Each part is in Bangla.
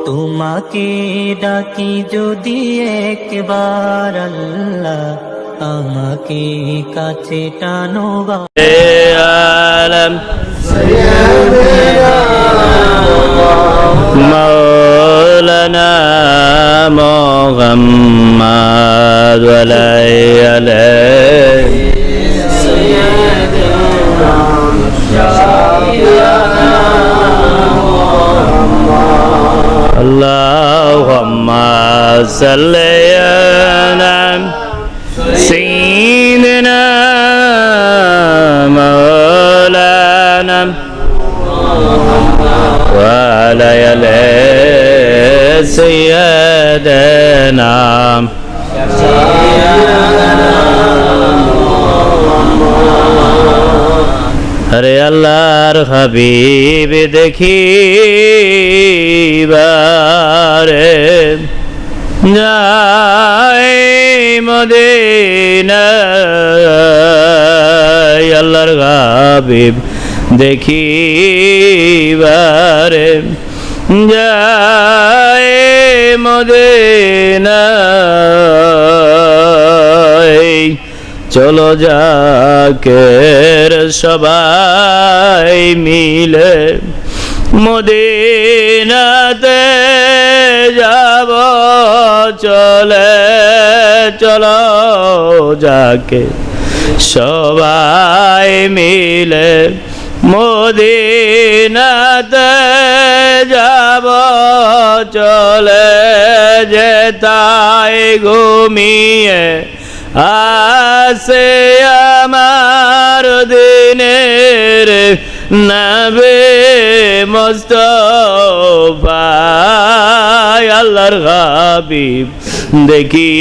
তোমাকে ডাকি যদি একবার আল্লাহ আমাকে কাছে টানো বা عالم مولانا محمد وعلي عليه اللهم صل على سيدنا مولانا وعلى آل سيدنا হরে আল্লাহর হাবিব দেখি বারে আল্লাহর হাবিব দেখি বারে যাই মদিনা চলো যাকের সবাই মিলে মদিনাতে যাব, চলে চলো যাকে সবাই মিলে মদিনাতে যাব, চলে যেতাই ঘুমিয়ে আসে আমার দিনের নবে মস্ত আল্লাহর হাবিব দেখি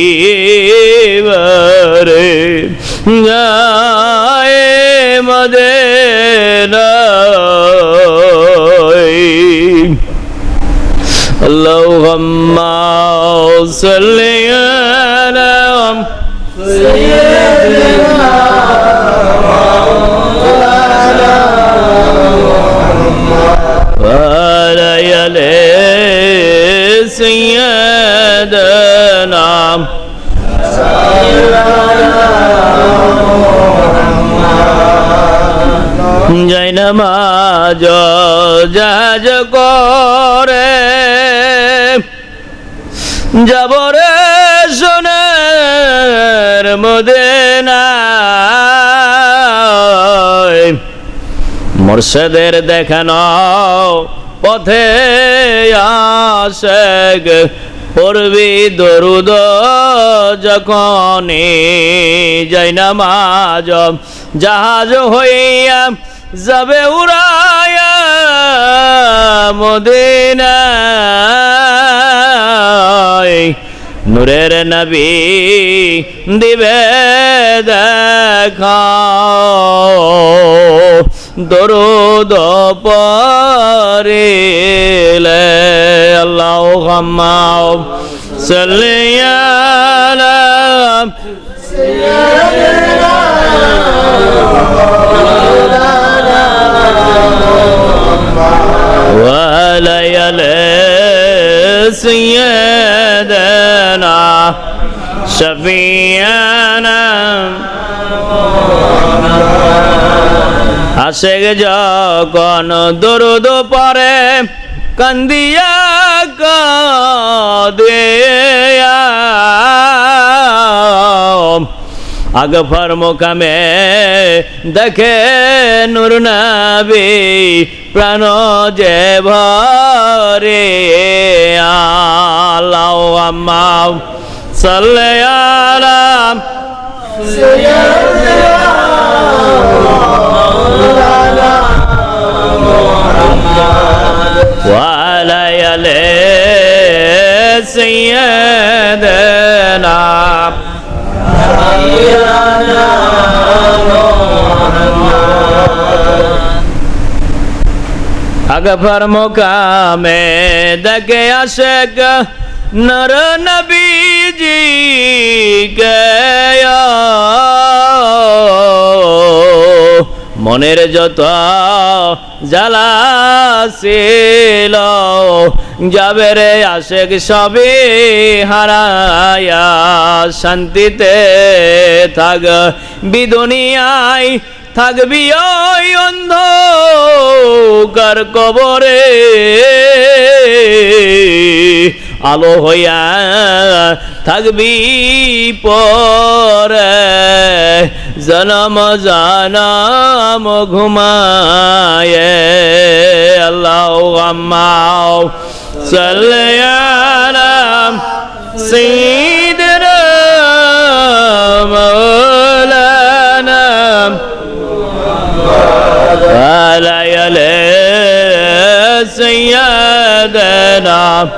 রে গায়ে নামাজ যাজ করে। যাব রে সোনের মদিনা মোর্শেদের দেখানো পথে আশেক, পড়বি দরুদ যখনই যাই নামাজ, জাহাজ হইয়া যাবে উড়ায়া মদিনায়। নূরের নবী দিবে দেখা দরুদ পরিলে আল্লাহ খাম্মাও সাল্লিয়ালা وعلى آل سيدنا شفيعنا আশেক যখন দরুদ পরে কান্দিয়া কাদিয়া আগফর মোকামে দেখে নুর নবী প্রাণ যে ভরে আল্লাহ আম্মা সাল্লে আলাম وعلى آل سيدنا अगफर मुकामे दगे अशक नर नबी जी गया মনের যত জ্বালা ছিল, যাবে রে আশেক সবে হারায়া, শান্তিতে থাক, বিদুনিয়ায় থাকবি ওই অন্ধকার কবরে। আলো হইয়া থাকবি পরে জনম জানম ঘুমায় আল্লাহ আম্মাও সাল্লাম سيدنا مولانا ولا يلي سيدنا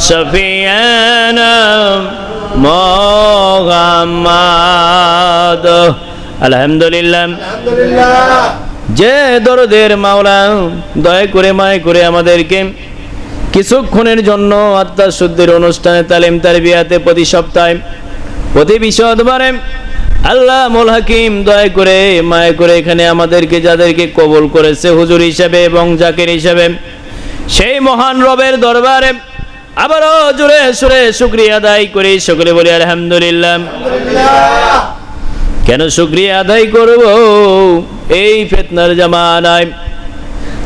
شفيعنا محمد الحمد لله যে দরদের মাওলা দয়া করে মায় করে আমাদেরকে কিছুক্ষণের জন্য আত্মা শুদ্ধির অনুষ্ঠানে তালিম তার বিয়াতে প্রতি সপ্তাহে প্রতি বিশদবারে আল্লাহ মোল হাকিম দয়া করে মায় করে এখানে আমাদেরকে যাদেরকে কবুল করেছে হুজুর হিসাবে এবং জাকির হিসাবে সেই মহান রবের দরবারে আবারও জোরে সুরে শুক্রিয়া আদায় করি। সকলে বলি আলহামদুলিল্লাহ। কেন শুক্রিয়া আদায় করব? এই ফেতনার জামানায়।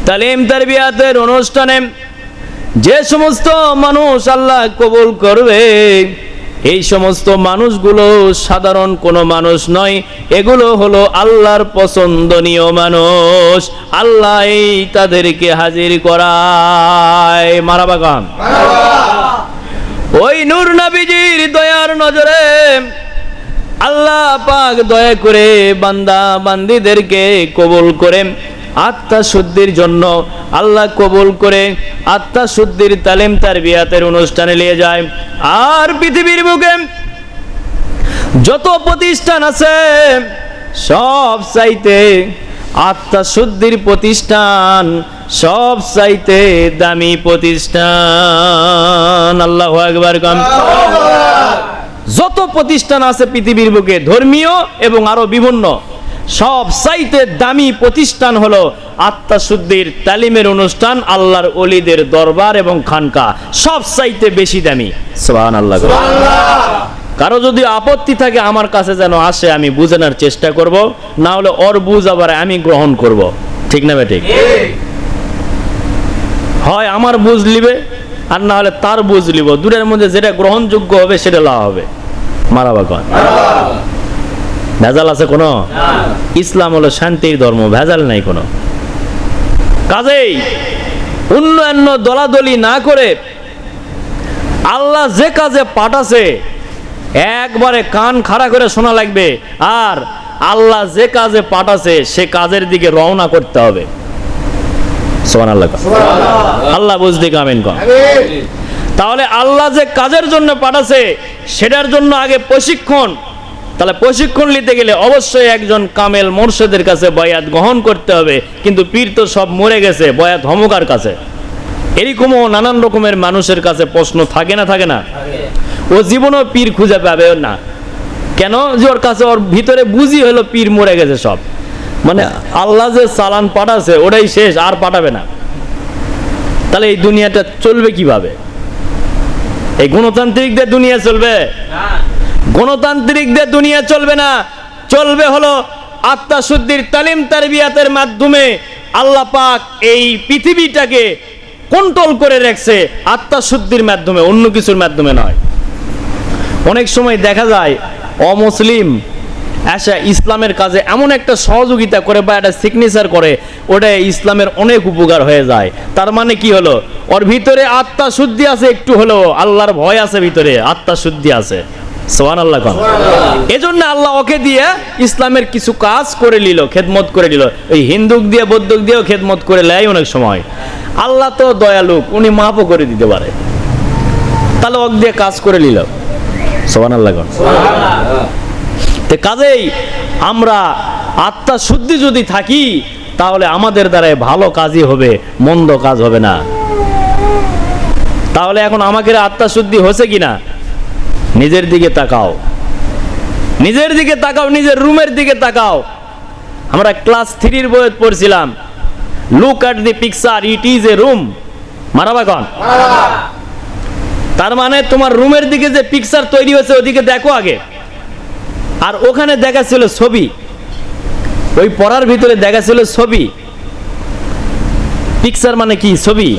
তালিম তারবিয়াতের অনুষ্ঠানে যে সমস্ত মানুষ আল্লাহ কবুল করবে এই সমস্ত মানুষগুলো সাধারণ কোনো মানুষ নয়। এগুলো হলো আল্লাহর পছন্দনীয় মানুষ। আল্লাহ তাদেরকে হাজির করায়। মারাবাগান। ওই নূর নবীজির দয়ার নজরে আল্লাহ পাক দয়া করে বান্দা বান্দিদেরকে কবুল করে আত্মা শুদ্ধির জন্য আল্লাহ কবুল করে আত্মা শুদ্ধির তালিম তার বিয়াতের অনুষ্ঠানে নিয়ে যায়। আর পৃথিবীর বুকে যত প্রতিষ্ঠান আছে সব চাইতে আত্মা শুদ্ধির প্রতিষ্ঠান সব চাইতে দামি প্রতিষ্ঠান। আল্লাহ একবার কম যত প্রতিষ্ঠান আছে পৃথিবীর বুকে ধর্মীয় এবং আরও বিভিন্ন সব চাইতে দামি প্রতিষ্ঠান হলো আত্মাশুদ্ধির তালিমের অনুষ্ঠান আল্লাহর অলিদের দরবার এবং খানকা। সব চাইতে বেশি দামি। সোহান আল্লাহ কারও যদি আপত্তি থাকে আমার কাছে যেন আসে আমি বুঝানোর চেষ্টা করব। না হলে ওর বুঝ আবার আমি গ্রহণ করব। ঠিক না বেঠিক হয় আমার বুঝ লিবে আর না হলে তার বুঝ লিব দূরের মধ্যে যেটা গ্রহণযোগ্য হবে সেটা লাভ হবে। মারাবা কন ভেজাল আছে কোনো? ইসলাম হলো শান্তির ধর্ম ভেজাল নাই কোনো। কাজেই উন্নয়ন দলাদলি না করে আল্লাহ যে কাজে পাঠাছে একবারে কান খাড়া করে শোনা লাগবে। আর আল্লাহ যে কাজে পাঠাছে সে কাজের দিকে রওনা করতে হবে। সোমান আল্লাহ। আল্লাহ বুঝতে কামেন কন তাহলে আল্লাহ যে কাজের জন্য পাঠাছে সেটার জন্য আগে প্রশিক্ষণ তাহলে প্রশিক্ষণ নিতে গেলে অবশ্যই একজন কামেল মোর্শেদের কাছে বয়াত গ্রহণ করতে হবে, কিন্তু পীর তো সব মরে গেছে, বয়াত হমকার কাছে। এরকমও নানান রকমের মানুষের কাছে প্রশ্ন থাকে না থাকে না। ও জীবনও পীর খুঁজে পাবে না। কেন যে ওর কাছে ওর ভিতরে বুঝি হলো পীর মরে গেছে সব। মানে আল্লাহ যে চালান পাঠাছে, ওটাই শেষ, আর পাঠাবে না। তাহলে এই দুনিয়াটা চলবে কীভাবে? এই গণতান্ত্রিকদের দুনিয়া চলবে? গণতান্ত্রিকদের দুনিয়া চলবে না। চলবে হলো আত্মা শুদ্ধির তালিম তারবিয়াতের মাধ্যমে আল্লাহ পাক এই পৃথিবীটাকে কন্ট্রোল করে রাখছে আত্মা শুদ্ধির মাধ্যমে, অন্য কিছুর মাধ্যমে নয়। অনেক সময় দেখা যায় অমুসলিম আসা ইসলামের কাজে এমন একটা সহযোগিতা করে বা একটা সিগনেচার করে, ওটা ইসলামের অনেক উপকার হয়ে যায়। তার মানে কি হলো? ওর ভিতরে আত্মা শুদ্ধি আছে, একটু হলো আল্লাহর ভয় আছে ভিতরে আত্মা শুদ্ধি আছে। সোহান আল্লাহ কন এজন্য আল্লাহ ওকে দিয়ে ইসলামের কিছু কাজ করে নিল খেদমত করে নিল। এই হিন্দুক দিয়ে বৌদ্ধক দিয়েও খেদমত করে নেয় অনেক সময়। আল্লাহ তো দয়ালুক উনি মাফও করে দিতে পারে। তাহলে ওক দিয়ে কাজ করে নিল। সোহান আল্লাহ কন তো কাজেই আমরা আত্মা শুদ্ধি যদি থাকি তাহলে আমাদের দ্বারাই ভালো কাজই হবে মন্দ কাজ হবে না। তাহলে এখন আমাকে আত্মা শুদ্ধি হয়েছে কিনা? নিজের দিকে তাকাও। নিজের দিকে তাকাও, নিজের রুমের দিকে তাকাও। আমরা ক্লাস থ্রির বইয়ে পড়ছিলাম। Look at the picture it is a room মারাবা কন? তার মানে তোমার রুমের দিকে যে পিকচার তৈরি হয়েছে, ওদিকে দেখো আগে। আর ওখানে দেখা ছিল ছবি। ওই পড়ার ভিতরে দেখা ছিল ছবি। পিকচার মানে কি? ছবি।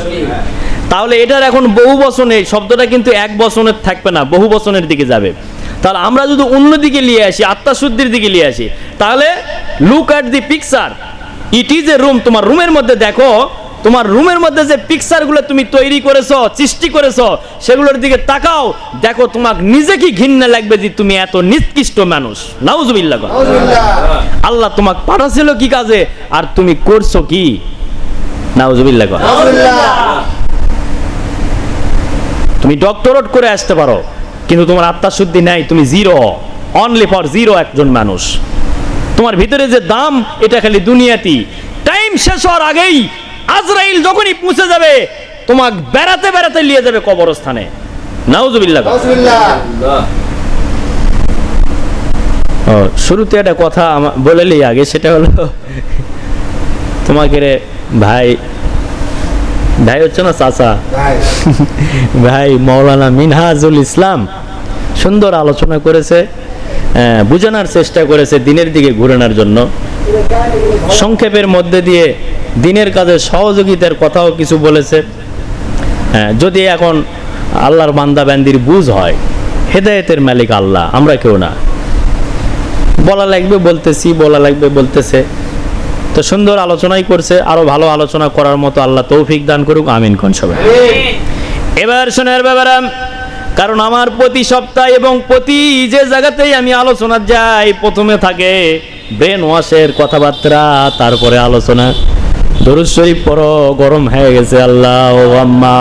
তাহলে এটার এখন বহু বচনে শব্দটা কিন্তু এক বচনের থাকবে না বহু বচনের দিকে যাবে। তাহলে আমরা যদি অন্য দিকে নিয়ে আসি আত্মাশুদ্ধির দিকে নিয়ে আসি তাহলে look at the picture it is a room তোমার রুমের মধ্যে দেখো তোমার রুমের মধ্যে যে পিকচারগুলো তুমি তৈরি করেছ সৃষ্টি করেছ সেগুলোর দিকে তাকাও দেখো তোমাকে নিজে কি ঘৃণা লাগবে যে তুমি এত নিকৃষ্ট মানুষ। নাউজুবিল্লাহ। আল্লাহ তোমাকে পাঠাছিল কি কাজে আর তুমি করছ কি? নাউজুবিল্লাহ। তুমি ডক্টরেট করে আসতে পারো কিন্তু তোমার আত্মাশুদ্ধি নাই তুমি জিরো অনলি ফর জিরো একজন মানুষ। তোমার ভিতরে যে দাম এটা খালি দুনিয়াতি। টাইম শেষ হওয়ার আগেই আজরাইল যখনই পৌঁছে যাবে তোমাকে বেড়াতে বেড়াতে নিয়ে যাবে কবরস্থানে। নাউজুবিল্লাহ। শুরুতে একটা কথা বলে আগে সেটা হলো তোমাকে রে ভাই ভাই হচ্ছে না চাচা? ভাই মৌলানা মিনহাজুল ইসলাম সুন্দর আলোচনা করেছে আহ, বোঝানোর চেষ্টা করেছে দিনের দিকে ঘুরানোর জন্য। সংক্ষেপের মধ্যে দিয়ে দিনের কাজে সহযোগিতার কথাও কিছু বলেছে। হ্যাঁ, যদি এখন আল্লাহর বান্দা ব্যান্দির বুঝ হয় হেদায়েতের মালিক আল্লাহ আমরা কেউ না। বলা লাগবে বলতেছি বলা লাগবে বলতেছে। তো সুন্দর আলোচনাই করছে, আরও ভালো আলোচনা করার মতো আল্লাহ তৌফিক দান করুক, আমিন কোন সবাই। এবার শোনার ব্যাপার, কারণ আমার প্রতি সপ্তাহ এবং প্রতি যে জায়গাতেই আমি আলোচনা যাই, প্রথমে থাকে ব্রেন ওয়াশের কথাবার্তা, তারপরে আলোচনা। দরুদ শরীফ পড়ো, গরম হয়ে গেছে আল্লাহ আম্মা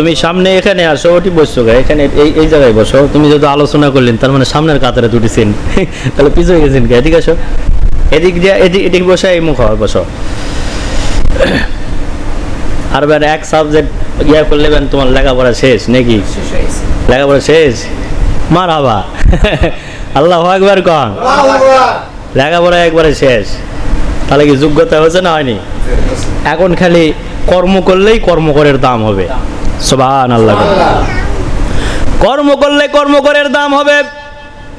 তুমি সামনে এখানে আসো ওটি বসছো গা এখানে এই এই জায়গায় বসো। তুমি যদি আলোচনা করলেন তার মানে সামনের কাতারে দুটিছেন তাহলে পিছনে গেছেন কে এদিকে আসো। এদিক দিয়ে এদিক এদিক বসে এই মুখ হয় বসো। আর এবার এক সাবজেক্ট ইয়া করলে বেন তোমার লেখাপড়া শেষ নাকি? লেখাপড়া শেষ? মার হাবা আল্লাহ একবার কন। লেখাপড়া একবারে শেষ। তাহলে কি যোগ্যতা হয়েছে না হয়নি? এখন খালি কর্ম করলেই কর্মকরের দাম হবে। সোবান আল্লাহ কর্ম করলে কর্মকরের দাম হবে।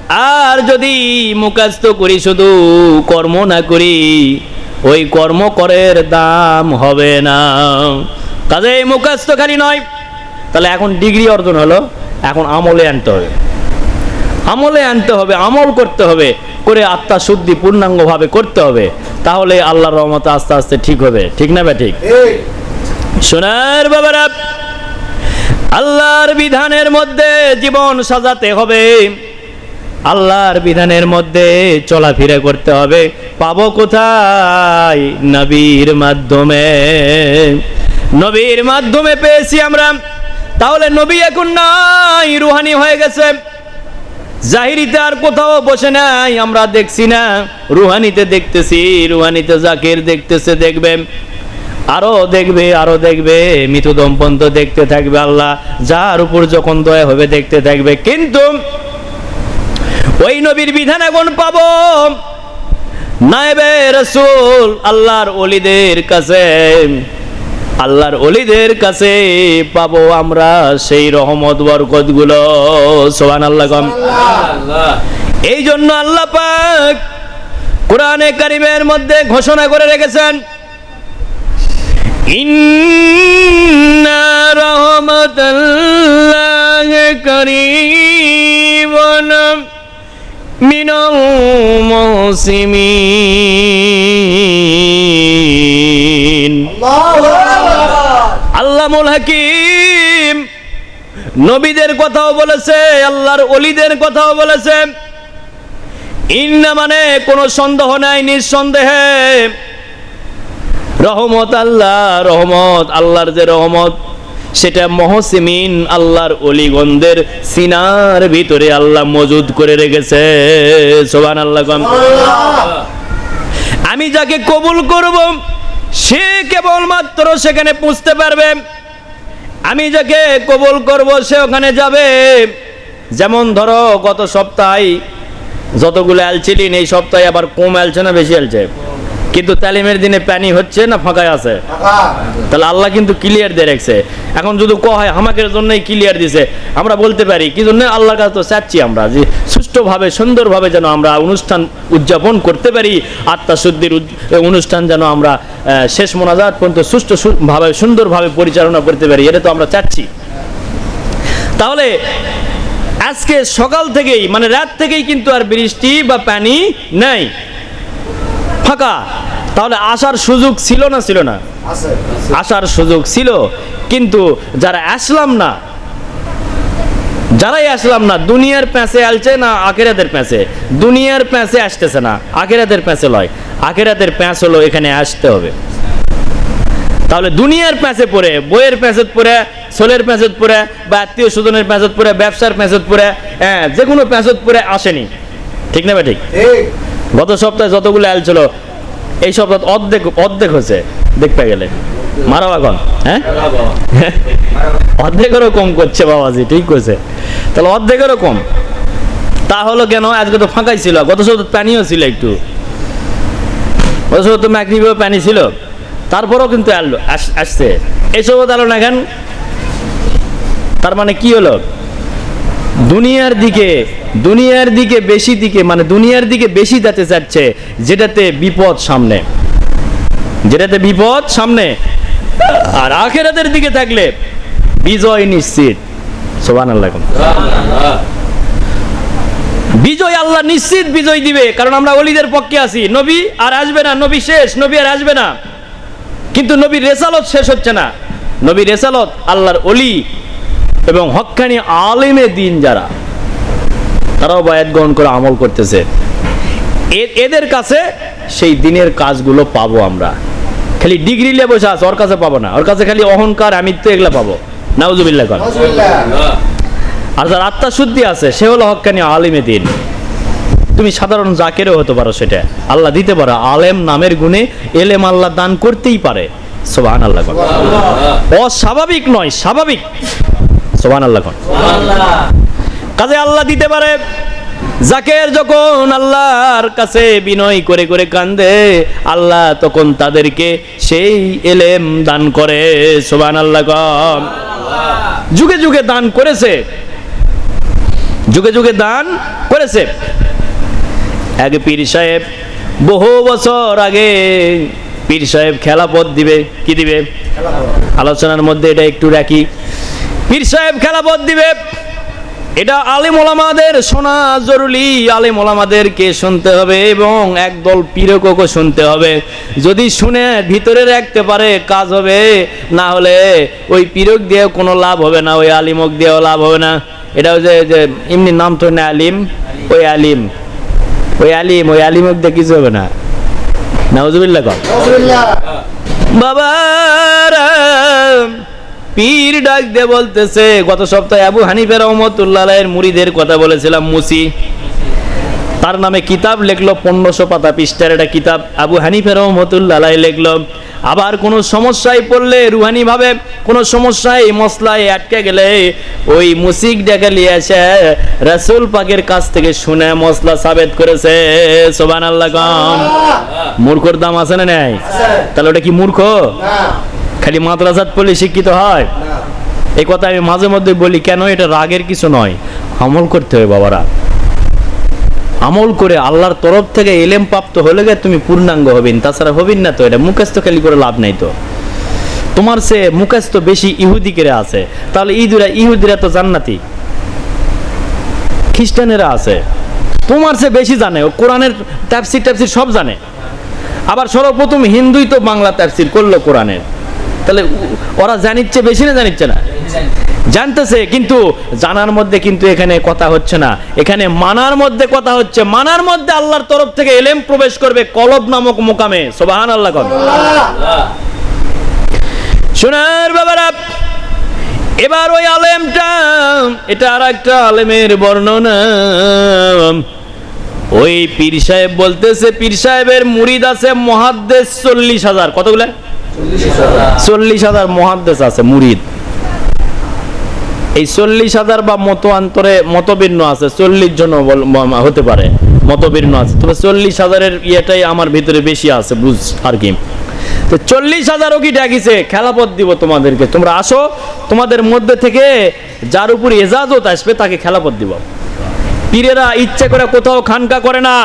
আর যদি মুখাস্ত করি শুধু কর্ম না করি ওই কর্মকরের দাম হবে না। কাজে মুখাস্ত খালি নয়। তাহলে এখন ডিগ্রি অর্জন হলো এখন আমলে আনতে হবে। আমলে আনতে হবে আমল করতে হবে করে আত্মা শুদ্ধি পূর্ণাঙ্গভাবে করতে হবে। তাহলে আল্লাহর রহমত আস্তে আস্তে ঠিক হবে। ঠিক না বে ঠিক? সোনার বাবারা আল্লাহর বিধানের মধ্যে জীবন সাজাতে হবে। আল্লাহর বিধানের মধ্যে চলাফেরা করতে হবে। পাবো কোথায়? নবীর মাধ্যমে। নবীর মাধ্যমে পেয়েছি আমরা। তাহলে নবী এখন নাই, রুহানি হয়ে গেছে। জাহিরিতে আর কোথাও বসে নাই, আমরা দেখছি না। রুহানিতে দেখতেছি, রুহানিতে জাকির দেখতেছে দেখবে আরও দেখবে আরও দেখবে মৃত্যু দম্পন্ত দেখতে থাকবে আল্লাহ, যার উপর যখন দয়া হবে দেখতে থাকবে। কিন্তু ওই নবীর বিধান এখন পাবো। নায়েবে রসুল আল্লাহর অলিদের কাছে, আল্লাহর অলিদের কাছে পাবো আমরা সেই রহমত বরকতগুলো সোহান আল্লাহ কম। এই জন্য আল্লাহ পাক কোরআনে কারিমের মধ্যে ঘোষণা করে রেখেছেন ইন্না রহমতাল্লাহ করিবন মিনাল মুসিমিন আল্লামুল হাকিম নবীদের কথাও বলেছে আল্লাহর অলিদের কথাও বলেছে। ইন্না মানে কোনো সন্দেহ নাই নিঃসন্দেহে। রহমত আল্লাহ, রহমত আল্লাহর যে রহমত, সেটা মহসিমিন আল্লাহর অলিগন্ধের সিনার ভিতরে আল্লাহ মজুদ করে রেখেছে। সোবান আল্লাহ। আমি যাকে কবুল করব, সে কেবলমাত্র সেখানে পুষতে পারবে। আমি যাকে কবুল করব, সে ওখানে যাবে। যেমন ধরো, গত সপ্তাহে যতগুলো অ্যালছিলেন এই সপ্তাহে আবার কম অ্যালছে না বেশি অ্যালছে কিন্তু তালিমের দিনে প্যানি হচ্ছে না ফাঁকায় আছে? তাহলে আল্লাহ কিন্তু ক্লিয়ার দিয়ে রেখেছে। এখন যদি ক হয় আমাকে জন্যই ক্লিয়ার দিছে। আমরা বলতে পারি কি জন্য আল্লাহর কাছে তো চাচ্ছি আমরা যে সুষ্ঠুভাবে সুন্দরভাবে যেন আমরা অনুষ্ঠান উদযাপন করতে পারি। আত্মাশুদ্ধির উদ- অনুষ্ঠান যেন আমরা শেষ মোনাজাত পর্যন্ত সুষ্ঠু সু- সুন্দরভাবে পরিচালনা করতে পারি। এটা তো আমরা চাচ্ছি। তাহলে আজকে সকাল থেকেই মানে রাত থেকেই কিন্তু আর বৃষ্টি বা পানি নেই। ফাঁকা। তাহলে আসার সুযোগ ছিল না ছিল না? আসার সুযোগ ছিল কিন্তু যারা আসলাম না যারাই আসলাম না দুনিয়ার প্যাঁচে আলছে না আখেরাতের প্যাঁচে? দুনিয়ার প্যাঁচে আসতেছে না আখেরাতের প্যাঁচে লয়। আখেরাতের প্যাঁচ হলো এখানে আসতে হবে। তাহলে দুনিয়ার প্যাঁচে পড়ে বইয়ের প্যাঁচত পড়ে সোলের প্যাঁচত পড়ে বা আত্মীয় স্বজনের প্যাঁচত পড়ে ব্যবসার প্যাঁচত পড়ে হ্যাঁ যে কোনো প্যাঁচত পড়ে আসেনি। ঠিক না বা ঠিক। গত সপ্তাহে যতগুলো আল ছিল এই সপ্তাহ অর্ধেক অর্ধেক হয়েছে দেখতে গেলে। মারাও এখন হ্যাঁ? অর্ধেকেরও কম করছে বাবাজি ঠিক করছে তাহলে অর্ধেকেরও কম। তা হলো কেন? আজকে তো ফাঁকাই ছিল। গত সপ্তাহ পানিও ছিল একটু। গত সপ্তাহ তো ম্যাকরিবেও পানি ছিল। তারপরেও কিন্তু আসছে। এই সপ্তাহ আলো না কেন? তার মানে কি হলো? দুনিয়ার দিকে দুনিয়ার দিকে বেশি দিকে মানে দুনিয়ার দিকে বেশি যেতে চাচ্ছে যেটাতে বিপদ সামনে। যেটাতে বিপদ সামনে। আর আখেরাতের দিকে থাকলে বিজয় নিশ্চিত। বিজয় আল্লাহ নিশ্চিত বিজয় দিবে, কারণ আমরা অলিদের পক্ষে আছি। নবী আর আসবে না, নবী শেষ, নবী আর আসবে না। কিন্তু নবীর রেসালত শেষ হচ্ছে না। নবীর রেসালত আল্লাহর অলি এবং হক্কানি আলেমে দিন যারা তারাও বায়াত গ্রহণ করে আমল করতেছে। এদের কাছে সেই দিনের কাজগুলো পাবো আমরা। খালি ডিগ্রি নিয়ে বসে আছে ওর কাছে পাবো না। ওর কাছে খালি অহংকার আমিত্ব এগুলা পাবো। নাউজুবিল্লাহ কর আর যার আত্মা শুদ্ধি আছে সে হলো হক্কানি আলিমে দিন। তুমি সাধারণ জাকেরও হতে পারো সেটা। আল্লাহ দিতে পারো আলেম নামের গুণে এলেম আল্লাহ দান করতেই পারে। সোবান আল্লাহ অস্বাভাবিক নয় স্বাভাবিক। সোবান আল্লাহ। কাজে আল্লাহ দিতে পারে। জাকের যখন আল্লাহর কাছে বিনয় করে করে কান্দে, আল্লাহ তখন তাদেরকে সেই এলেম দান করে সোবান আল্লাহ কম যুগে যুগে দান করেছে। যুগে যুগে দান করেছে। এক পীর সাহেব বহু বছর আগে পীর সাহেব খেলাপথ দিবে, কি দিবে? আলোচনার মধ্যে এটা একটু রাখি। পীর সাহেব খেলাপথ দিবে। এটা আলিম ওলামাদের শোনা জরুরি। আলিম ওলামাদেরকে শুনতে হবে এবং একদল পীরকও শুনতে হবে। যদি শুনে ভিতরে রাখতে পারে কাজ হবে। না হলে ওই পীরক দিয়ে কোনো লাভ হবে না ওই আলিমক দিয়েও লাভ হবে না। এটা যে যে এমনি নাম তো না আলিম? ওই আলিম। ওই আলিম ওই আলিমক দিয়ে কিছু হবে না। নাউজুবিল্লাহ বাবা পীর ডাক দিয়ে বলতেছে গত সপ্তাহে আবু হানিফের রহমতুল্লাহ এর মুড়িদের কথা বলেছিলাম মুসি। তার নামে কিতাব লিখলো পনেরোশো পাতা পৃষ্ঠার একটা কিতাব। আবু হানিফের রহমতুল্লাহ লিখলো আবার কোনো সমস্যায় পড়লে রুহানি ভাবে কোনো সমস্যায় মশলায় আটকে গেলে ওই মুসিক ডেকে নিয়ে এসে রাসুল পাকের কাছ থেকে শুনে মশলা সাবেত করেছে। সোবান আল্লাহ কম মূর্খর দাম আছে না নাই? তাহলে ওটা কি মূর্খ? খালি মাদ্রাসাত পড়লে শিক্ষিত হয়? এই কথা আমি মাঝে মধ্যে বলি, কেন এটা রাগের কিছু নয়? আমল করতে হবে বাবারা। আমল করে আল্লাহর তরফ থেকে এলেম প্রাপ্ত হলে গে তুমি পূর্ণাঙ্গ হবেন। তাছাড়া হবেন না তো, এটা মুখস্থ খালি করে লাভ নাই তো। তোমার সে মুখস্থ বেশি ইহুদি ইহুদিকেরা আছে। তাহলে ইহুদিরা ইহুদিরা তো জান্নাতি। খ্রিস্টানেরা আছে। তোমার সে বেশি জানে, ও কোরআনের ট্যাপসির ট্যাপসির সব জানে। আবার সর্বপ্রথম হিন্দুই তো বাংলা তাফসির করল কোরআনের। তাহলে ওরা জানিচ্ছে বেশি না জানিচ্ছে না? জানতেছে, কিন্তু জানার মধ্যে কিন্তু এখানে কথা হচ্ছে না। এখানে মানার মধ্যে কথা হচ্ছে। মানার মধ্যে আল্লাহর তরফ থেকে এলেম প্রবেশ করবে কলব নামক মোকামে। সোবাহান আল্লাহ কর বাবারা, এবার ওই আলেমটা, এটা আর একটা আলেমের বর্ণনা। ওই পীর সাহেব বলতেছে, পীর সাহেবের মুরিদ আছে মহাদ্দেশ চল্লিশ হাজার। কতগুলো? চল্লিশ হাজার মহাদ্দেশ আছে, মুরিদ। এই চল্লিশ হাজার বা মত অন্তরে মতবিন্ন আছে, চল্লিশ জন হতে পারে মতভিন্ন আছে। তবে চল্লিশ হাজারের ইয়েটাই আমার ভিতরে বেশি আছে, বুঝ আর কি তো চল্লিশ হাজারও কি ডাকিছে খেলাপথ দিব তোমাদেরকে। তোমরা আসো, তোমাদের মধ্যে থেকে যার উপর এজাজত আসবে, তাকে খেলাপথ দিব। পীরেরা ইচ্ছে করে কোথাও খানকা করে না,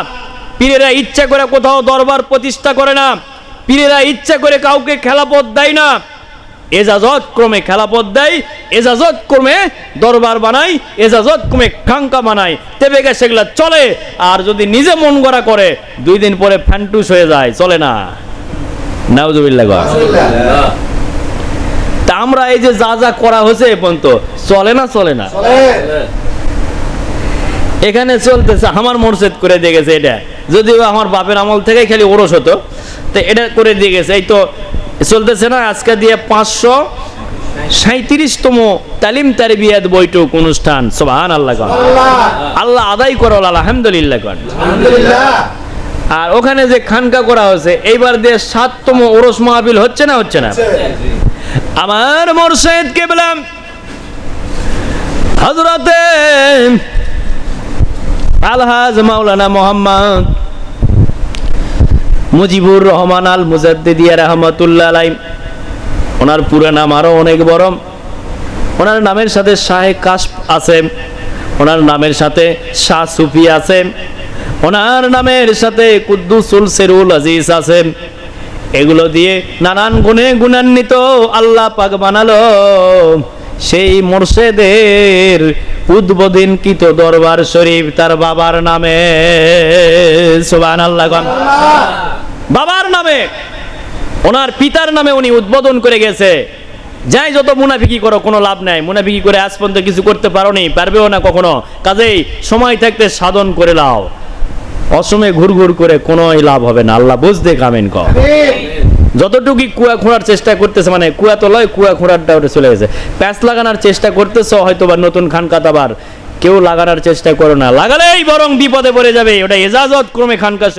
পীরেরা ইচ্ছে করে কোথাও দরবার প্রতিষ্ঠা করে না। পীরেরা ইচ্ছা করে কাউকে খেলাপথ দেয় না। এজাজত ক্রমে খেলাপথ দেয় এজাজত ক্রমে দরবার বানাই এজাজত ক্রমে খাঙ্কা বানাই তেবে গেছে সেগুলা চলে আর যদি নিজে মন গড়া করে দুই দিন পরে ফ্যান্টুস হয়ে যায় চলে না। নাউজুবিল্লাহ তা আমরা এই যে যা যা করা হয়েছে এ পর্যন্ত চলে না চলে না? এখানে চলতেছে আমার মোরশেদ করে দিয়ে গেছে এটা। যদিও আমার বাপের আমল থেকে খালি ওরস হতো তো এটা করে দিয়ে গেছে। এই তো চলতেছে না আজকে দিয়ে পাঁচশো সাঁত্রিশতম তালিম তারিবিয়াত বৈঠক অনুষ্ঠান। সোহান আল্লাহ কন আল্লাহ আদায় করো আলহামদুলিল্লাহ কন। আর ওখানে যে খানকা করা হয়েছে এইবার দিয়ে সাততম ওরস মাহবিল হচ্ছে না হচ্ছে না? আমার মোরশেদকে বললাম? হজরতে আলহাজ মাওলানা মোহাম্মদ মুজিবুর রহমান আল মুজাদ্দিদিয়া রহমতুল্লাহ আলাই ওনার পুরো নাম আরও অনেক বড়। ওনার নামের সাথে শাহে কাশ আছে। ওনার নামের সাথে শাহ সুফি আছে। ওনার নামের সাথে কুদ্দুসুল সেরুল আজিজ আছে। এগুলো দিয়ে নানান গুণে গুণান্বিত আল্লাহ পাক বানালো। সেই মোর্শেদের উদ্বোধনকৃত দরবার শরীফ? তার বাবার নামে। সুবান আল্লাহ বাবার নামে। ওনার পিতার নামে উনি উদ্বোধন করে গেছে। যাই যত মুনাফিকি করো, কোনো লাভ নাই। মুনাফিকি করে আজ পর্যন্ত কিছু করতে পারো নি পারবেও না কখনো। কাজেই সময় থাকতে সাধন করে লাও। অসময়ে ঘুর ঘুর করে কোনোই লাভ হবে না। আল্লাহ বুঝতে কামেন ক যতটুকু কুয়া খোঁড়ার চেষ্টা করতেছে মানে কুয়া তো লয়, কুয়া খোঁড়ারটা ওটা চলে গেছে। প্যাঁচ লাগানোর চেষ্টা করতেছ হয়তো বা নতুন খান কাতাবার কেউ লাগানোর চেষ্টা করো না। লাগালেই বরং বিপদে পড়ে যাবে। ওটা এজাজত ক্রমে খানকা